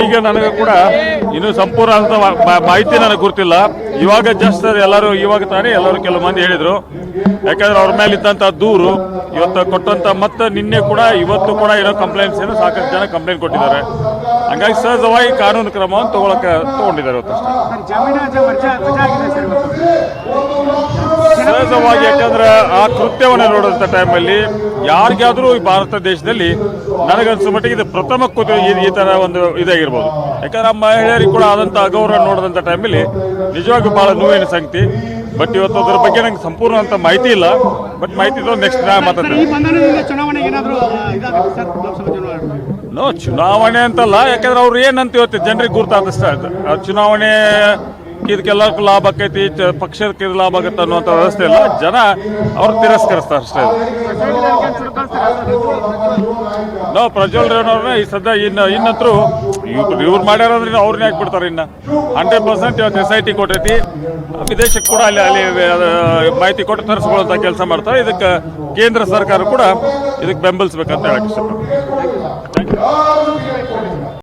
ಈಗ ನನಗೆ ಕೂಡ ಇನ್ನು ಸಂಪೂರ್ಣ ಅಂತ ಮಾಹಿತಿ ನನಗೆ ಗೊತ್ತಿಲ್ಲ ಇವಾಗ ಜಸ್ಟ್ ಎಲ್ಲರೂ ಇವಾಗ ತಾನೇ ಎಲ್ಲರೂ ಕೆಲವು ಮಂದಿ ಹೇಳಿದ್ರು. ಯಾಕಂದ್ರೆ ಅವ್ರ ಮೇಲೆ ಇದ್ದಂತ ದೂರು, ಇವತ್ತು ಕೊಟ್ಟಂತ ಮತ್ತೆ ನಿನ್ನೆ ಕೂಡ, ಇವತ್ತು ಕೂಡ ಇರೋ ಕಂಪ್ಲೇಂಟ್ಸ್ ಏನು ಸಾಕಷ್ಟು ಜನ ಕಂಪ್ಲೇಂಟ್ ಕೊಟ್ಟಿದ್ದಾರೆ. ಹಂಗಾಗಿ ಸಹಜವಾಗಿ ಕಾನೂನು ಕ್ರಮವನ್ನು ತಗೊಳಕ್ಕೆ ತಗೊಂಡಿದ್ದಾರೆ ಇವತ್ತು. ಸಹಜವಾಗಿ ಯಾಕಂದ್ರೆ ಆ ಕೃತ್ಯವನ್ನು ನೋಡುವಂಥ ಟೈಮಲ್ಲಿ ಯಾರಿಗಾದ್ರೂ ಈ ಭಾರತ ದೇಶದಲ್ಲಿ ನನಗನ್ಸೋ ಮಟ್ಟಿಗೆ ಇದು ಪ್ರಥಮ ಕೃತ್ಯ ಈ- ತರ ಒಂದು ಇದಾಗಿರ್ಬೋದು. ಯಾಕಂದ್ರೆ ಆ ಮಹಿಳೆಯರಿಗೆ ಕೂಡ ಆದಂಥ ಅಗೌರವ ನೋಡಿದಂಥ ಟೈಮಲ್ಲಿ ನಿಜವಾಗಿ ಬಹಳ ನೋವಿನ ಸಂಗತಿ. ಬಟ್ ಇವತ್ತು ಅದ್ರ ಬಗ್ಗೆ ನಂಗೆ ಸಂಪೂರ್ಣ ಅಂತ ಮಾಹಿತಿ ಇಲ್ಲ. ಬಟ್ ಮಾಹಿತಿ ನೆಕ್ಸ್ಟ್ ನಾ ಮಾತಾಡ್ತೀನಿ. ನೋ ಚುನಾವಣೆ ಅಂತಲ್ಲ ಯಾಕಂದ್ರೆ ಅವ್ರು ಏನಂತ ಇವತ್ತು ಜನರಿಗೆ ಆ ಚುನಾವಣೆ ಇದಕ್ಕೆಲ್ಲರಿಗೂ ಲಾಭ ಆಕೈತಿ ಪಕ್ಷಕ್ಕೆ ಇದು ಲಾಭ ಆಗುತ್ತೆ ಅನ್ನುವಂಥ ವ್ಯವಸ್ಥೆ ಇಲ್ಲ ಜನ ಅವ್ರು ತಿರಸ್ಕರಿಸ್ತಾರೆ ಅಷ್ಟೇ. ನಾವು ಪ್ರಜ್ವಲ್ ರೇವಣ್ಣವ್ರನ್ನ ಈ ಸದ್ಯ ಇನ್ನು, ಇನ್ನಂತರೂ ಇವ್ರು ಇವ್ರು ಮಾಡ್ಯಾರ ಅಂದ್ರೆ ಅವ್ರನ್ನ ಯಾಕೆ ಬಿಡ್ತಾರೆ ಇನ್ನು? ಹಂಡ್ರೆಡ್ ಪರ್ಸೆಂಟ್ ಇವತ್ತು ಎಸ್ ಐ ಟಿ ಕೊಟ್ಟೈತಿ. ವಿದೇಶಕ್ಕೆ ಕೂಡ ಅಲ್ಲಿ ಅಲ್ಲಿ ಮಾಹಿತಿ ಕೊಟ್ಟು ತರಿಸ್ಕೊಳ್ಳುವಂಥ ಕೆಲಸ ಮಾಡ್ತಾರೆ. ಇದಕ್ಕೆ ಕೇಂದ್ರ ಸರ್ಕಾರ ಕೂಡ ಇದಕ್ಕೆ ಬೆಂಬಲಿಸ್ಬೇಕಂತ ಹೇಳಕ್ಕೆ ಇಷ್ಟಪಡ್ತೀನಿ.